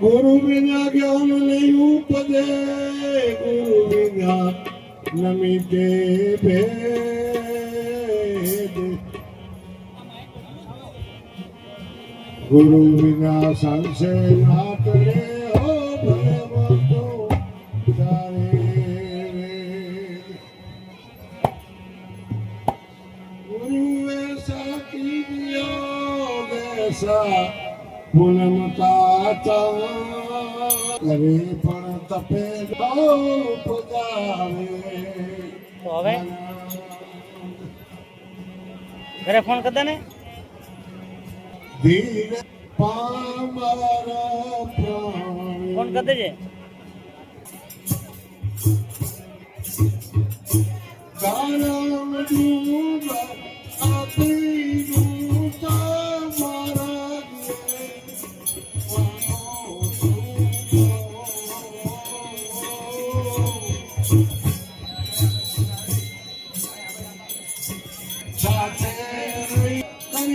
ગુરુ વિના જ્ઞાન નહીં ઉપજે ગુરુ વિના નમિતે ભેદ ગુરુ વિના સંસે ના પૂનમતા કરે પણ તપે હવે? ઘરે ફોન કરતા ને? ફોન કરી દેજે ગાણા આપણી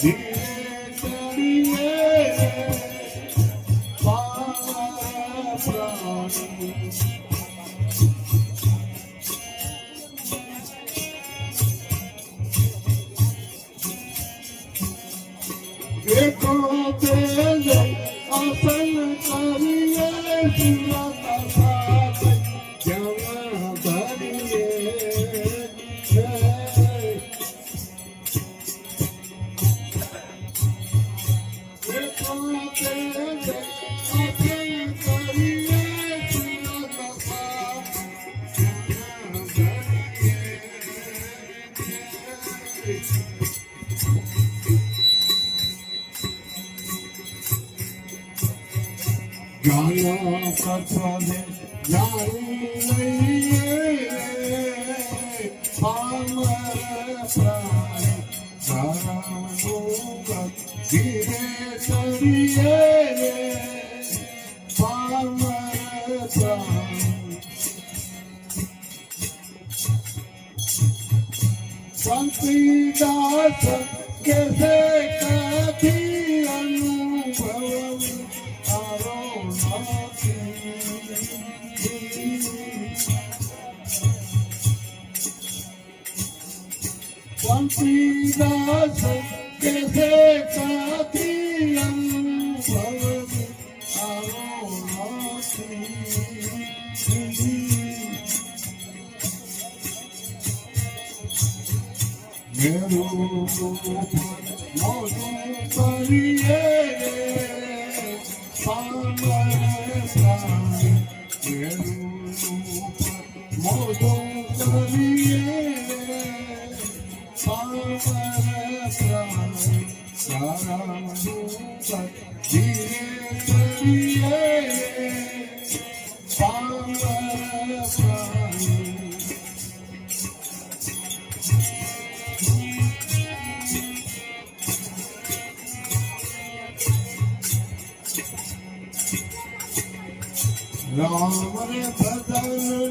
Yeah. Gaya kathale, yaru ne Meru, Meru, Meru, Meru, Ramane padal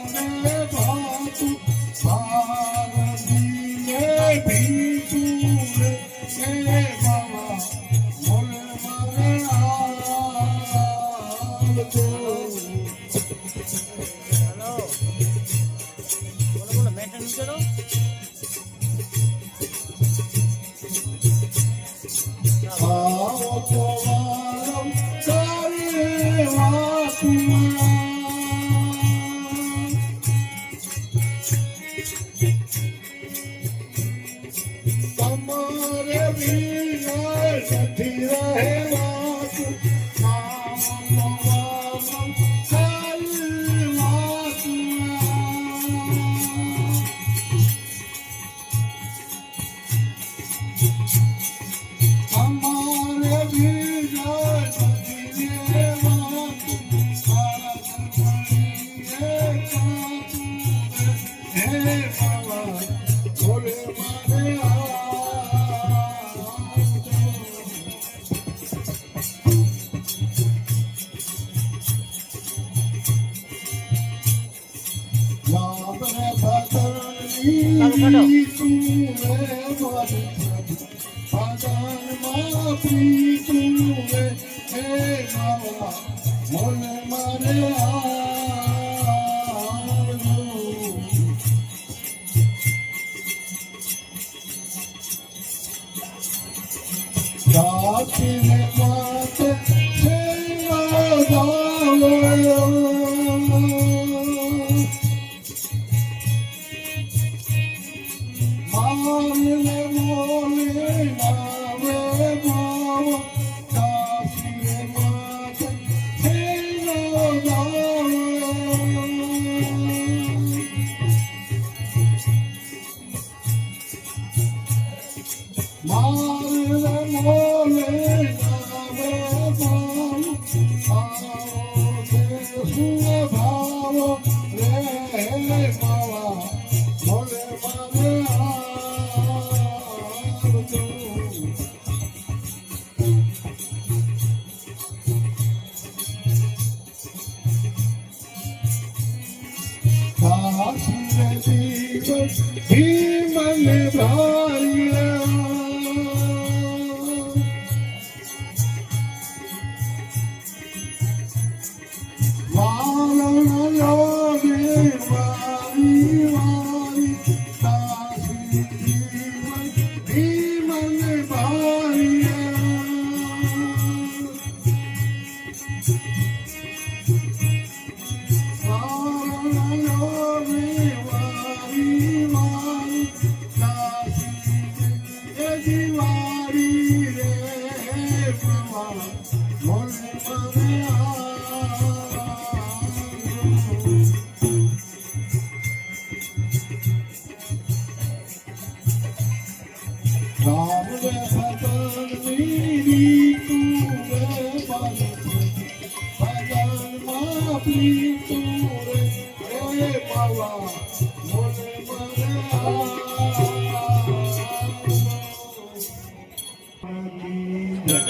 રહેવાતું ભગવાનમાં પ્રીતું હે મામા મોલ Morning, morning.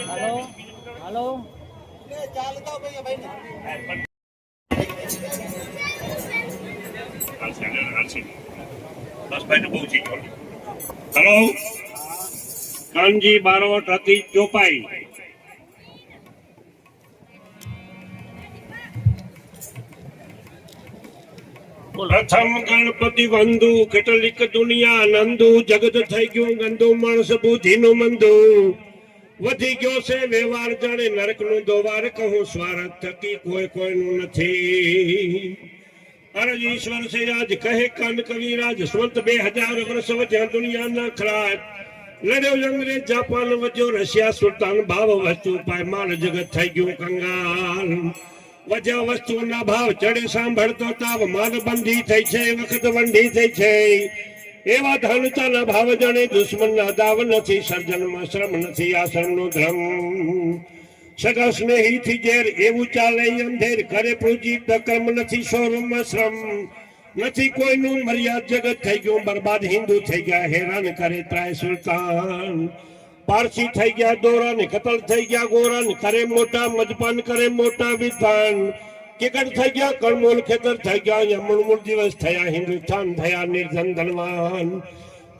હાલો હાલો કાનજી બારોટ હતી ચોપાઈ પ્રથમ ગણપતિ વંદુ, કેટલીક દુનિયા નંદુ, જગત થઈ ગયું ગંદુ, માણસ બુદ્ધિનું મંદુ. વધી ગયો છે વ્યવહાર, જાણે નરકનું દોવાર, કહું સ્વાર્થ થકી કોઈ કોઈનું નથી. અરજ ઈશ્વર છે આજ કહે કાન કવિરાજ સ્વંત બે હજાર વર્ષ વધ્યા દુનિયાના ખરાજ. લડ્યો અંગ્રેજ જાપાન વધ્યો, રશિયા સુલતાન, ભાવ વસ્તુ પાયમાલ જગત થઈ ગયું કંગાલ. વજ્યા વસ્તુના ભાવ ચડે સાંભળતો તાવ માલ બંધી થઈ છે, વખત બંધી થઈ છે. એવા ધનતાના ભાવ જાણે દુશ્મનના દાવ નથી, સર્જનમાં શ્રમ નથી આશ્રમનો ધર્મ. સગા સ્નેહીથી ઝેર એવું ચાલે, અંધેર કરે પૂજી કર્મ નથી, શોરૂમમાં શ્રમ. નથી કોઈનું મર્યાદ, જગત થઈ ગયું, બરબાદ હિન્દુ થઈ ગયા, હેરાન કરે ત્રાય સુલતાન. પારસી થઈ ગયા દોરાન, કતલ થઈ ગયા ગોરાન, કરે મોટા મજપાન કરે મોટા વિધાન. કેકડ થઈ ગયા, કણમૂલ ખેતર થઈ ગયા યમણમૂળ દિવસ થયા, હિન્દુસ્તાન થયા નિર્ધન ધનવાન.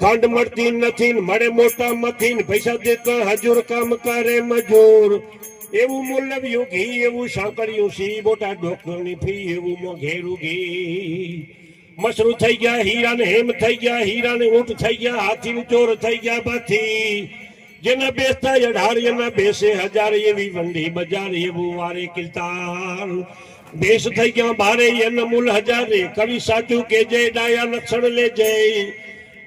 ખંડ મળતી નથી ને મળે મોટા મથી ને પૈસા દેતા હજુર કામ કરે મજૂર. એવું મૂલ્યવ્યું ઘી એવું સાંકળ્યું સી મોટા ડોક્ટરની ફી, એવું મોઘેરું ઘી. મસરું થઈ ગયા હીરા ને હેમ થઈ ગયા હીરા ને ઊંટ થઈ ગયા હાથી ચોર થઈ ગયા બાથી. જેના બેસતા અઢાર એના બેસે હજાર એવી વંડી બજાર એવું વારે કિલતાર. દેશ થઈ ગયા ભારે, એના મૂલ હજારે. કવિ સાચું કે જય, ડાયા લક્ષણ લે જય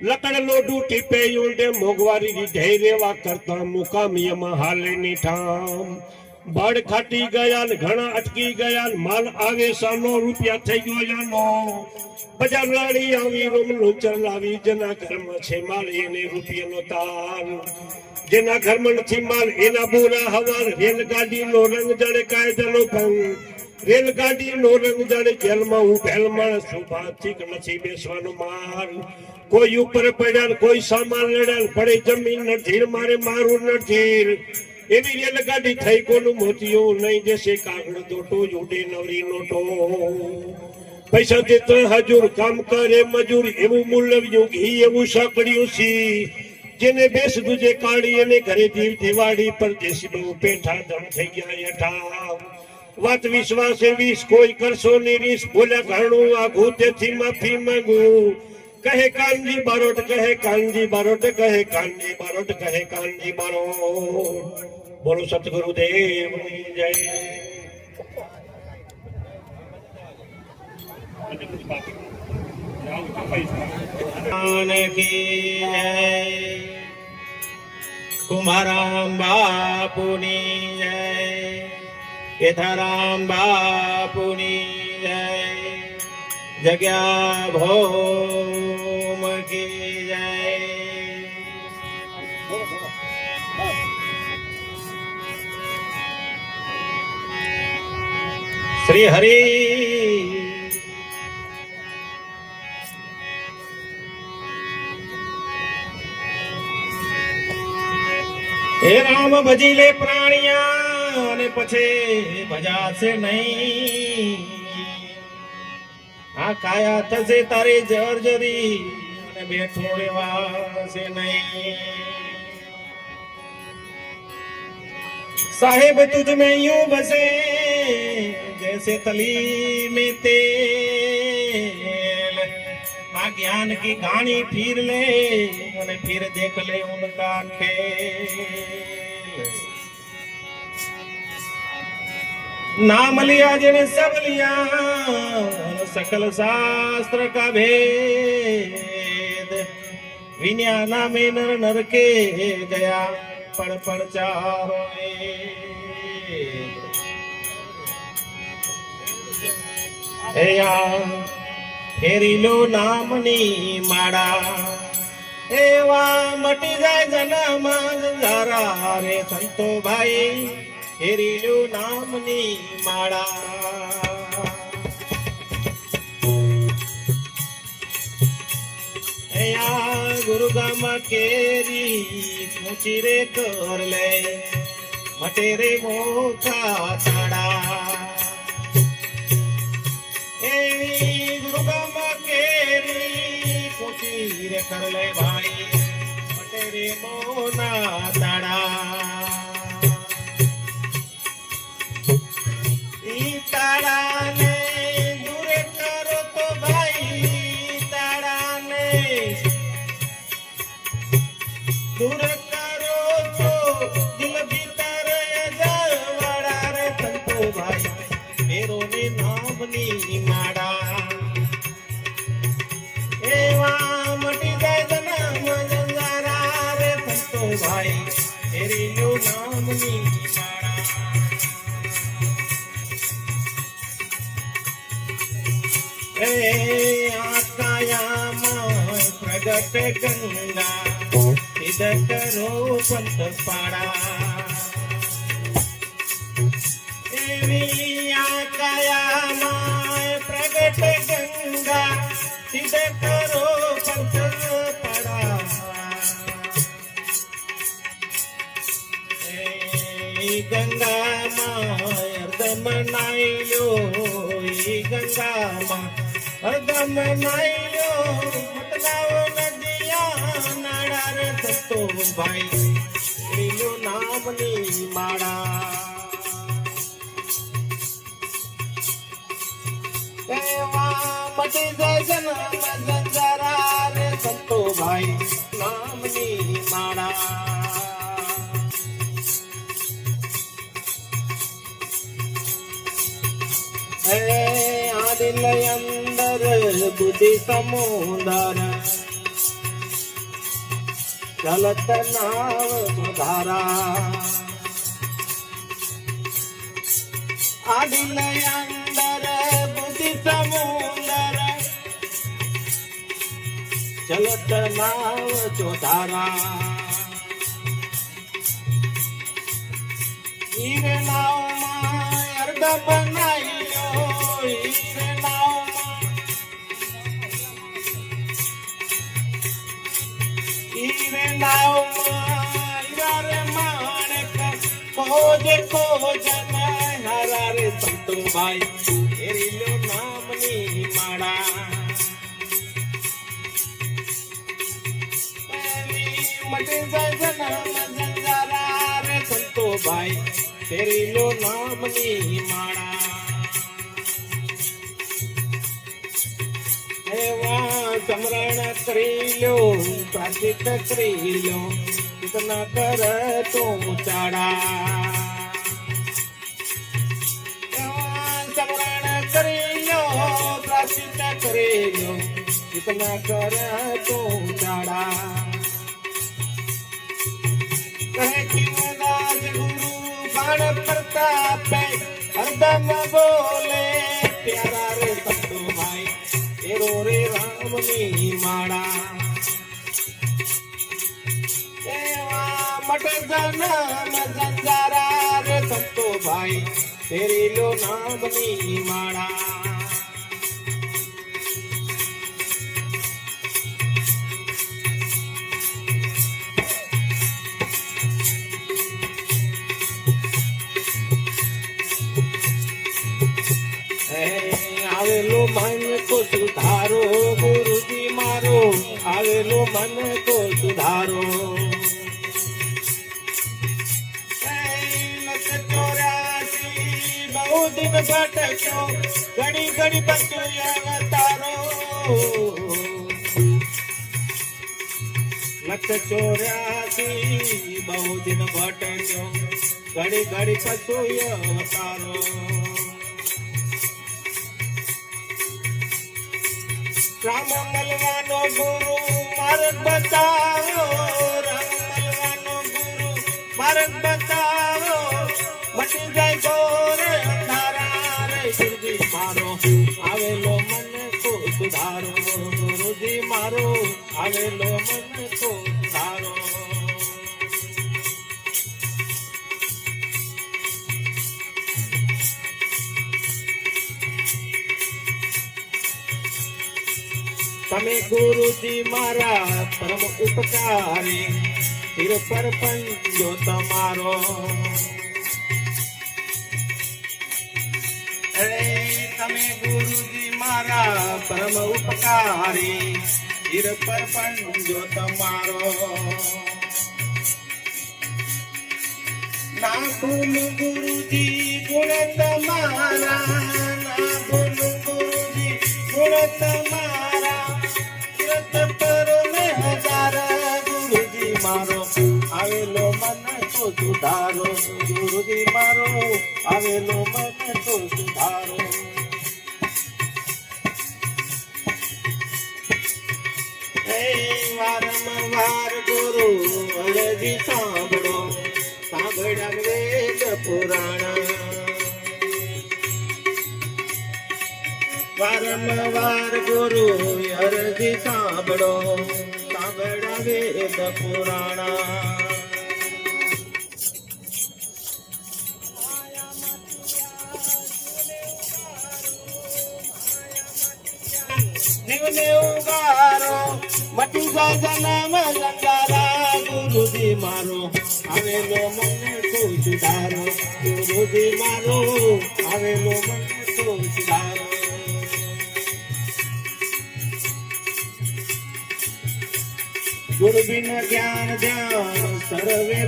લકડ લોઢું ટીપે, ઊંડે મોંઘવારી રીઢે રેવા કરતા મુકામ એમાં હાલે ની ઠામ બળ ખાટી ગયા ને ઘણા અટકી ગયા ને માલ આવે સાનો, રૂપિયા થઈ ગયો યાનો બજાર લાડી આવી, રૂમ લુચર લાવી, જેના ઘરમાં છે માલ, એને રૂપિયાનો તાર. જેના ઘરમાં નથી માલ, એના બોરા, હવાર, રેલગાડી નો રંગ જાણે કાયદાનો ભંગ. રેલગાડી નો રંગ જાણે જેલમાં હું ભેલ માણસ નથી બેસવાનો માર કોઈ ઉપર પડ્યા કોઈ સામાન લડ્યા પડે જમીન નઠીર મારે મારું નઠીર એવી રેલગાડી થઈ કોનું મોતિયું નહીં જશે કાગળ દોટો જ ઉડે નવરી નોટો પૈસા દેતો હજુર કામ કરે મજૂર, એવું મૂલ્યવ્યું ઘી એવું સાંકળ્યું સી જેને બેસ દુજે કાળી અને ઘરે જીવ દિવાળી પર દેશી બહુ પેઠા ધમ થઈ ગયા યઠા વાત વિશ્વાસે વીસ કોઈ કરશો ની બોલ્યા ઘણું આઘું તેથી માફી માંગું. કહે કાનજી બારોટ, કહે કાનજી બારોટ, કહે કાનજી બારોટ, કહે કાનજી બારોટ. બોલો સતગુરુ દેવ જય. બાકી. કુમારામ બાપુની જય કેથારામ બાપુની જય જગ્યા ભોમ કી જય શ્રી હરિ રામ ભજી લે પ્રાણિયા અને પછી ભજાશે નહીં. આ કાયા થશે તારી જર્જરી અને બેઠો રહેવાશે નહીં. સાહેબ, તુજ મેં યું બસે, જૈસે તલી મેં તેલ ज्ञान की कहानी फिर ले और फिर देख ले उनका खेल नाम लिया जिन सब लिया सकल शास्त्र का भेद विज्ञाना में नर नर के गया पड़ पड़ चारो ફેરી ફેરીલો નામની માળા. એવા મટી જાય જનામાં જરા રે સંતો ભાઈ ફેરીલો નામની માળા. ગુરુગામાં કેરી ઊંચી રે કર લે મટે રે મોખા છાડા રે કર લે ભાઈ પટેરે મોના તાડા પ્રગટ ગંગા સિદ્ધ કરો પંથ પાડા નાઈલો એ ગંગામાં. અર્ધમ નાઈલો મતલાવો નદિયા નાડા રે સંતો ભાઈ. લીલું નામની અંદર બુદ્ધિ સમુદર ચલત નાવ સુધારા આદિલ અંદર બુદ્ધિ સમુદર ચલત નાવ ચોધારા હીરે નાવમાં અર્ધ બનાવ્યો હીરે ભાઈ તેરી લો નામની માળા એવા સમરણ કરી લો પ્રાચિત કરી લો કિતના કર તું ચાડા એવા સમરણ કરી લો પ્રાચિત કરી લો કિતના કર તું ચાડા જંજારા રે સંતો ભાઈ તેરી લો નામની માળા હે, આવેલો મન તો સુધારો ગુરુજી મારો. આવેલો મન તો સુધારો. દિન ભટક્યો. ઘડી ઘડી બચ્યો તારો લખ ચોર્યાસી બહુ દિન ભટક્યો. ઘડી ઘડી પશુ તારો રામ મલવાનો ગુરુ માર્ગ બતાવો રામ મલવાનો ગુરુ માર્ગ ગુરુજી આવેલો મન તો સુધારો તમે ગુરુજી મારા પરમ ઉપકારી સ્થિર પર પંજો તમારો તમે ગુરુજી મારા પરમ ઉપકારી સ્થિર પર પંજો તમારો ના ભૂલું ગુરુજી, ગુણ તમારા ના ભૂલું ગુરુજી, ગુણ તમારા. વ્રત પર મેં હજાર ગુરુજી મારો. આવેલો મન તો સુધારો. ગુરુજી મારો, આવેલો મન તો સુધારો. વારંવાર ગુરુ અરજી સાંભળો. સાંભળ્યા વેદ પુરાણ. વારંવાર ગુરુ અરજી સાંભળો. સાંભળ્યા વેદ પુરાણ. લંગારા ગુરુજી મારો મને તો સુધારો ગુરુજી મારો આવેલો મને તો સુધારો ગુરુ બિન જ્ઞાન ધ્યાન, સર્વે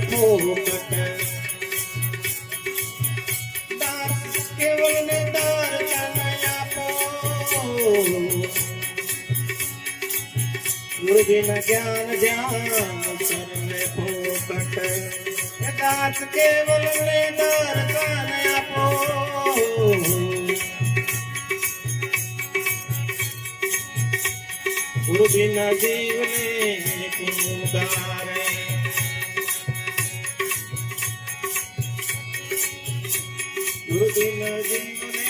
બિન જ્ઞાન ધ્યાન સર્વે ફોકટ દાસ કેવલ ને દાર તનય આપો. ગુરુ બિન જીવને પુગારે ગુરુ બિન જીવને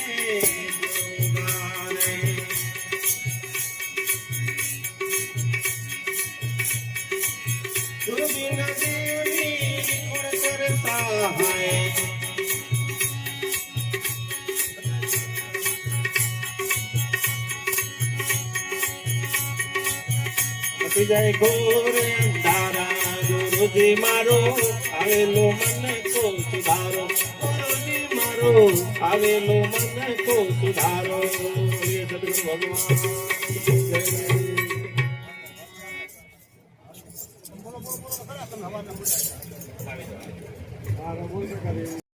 જાય ગોરે, તારા ગુરુજી મારો, આવેલો મને કો સુધારો. ગુરુજી મારો, આવેલો મને કો સુધારો. ભગવાન.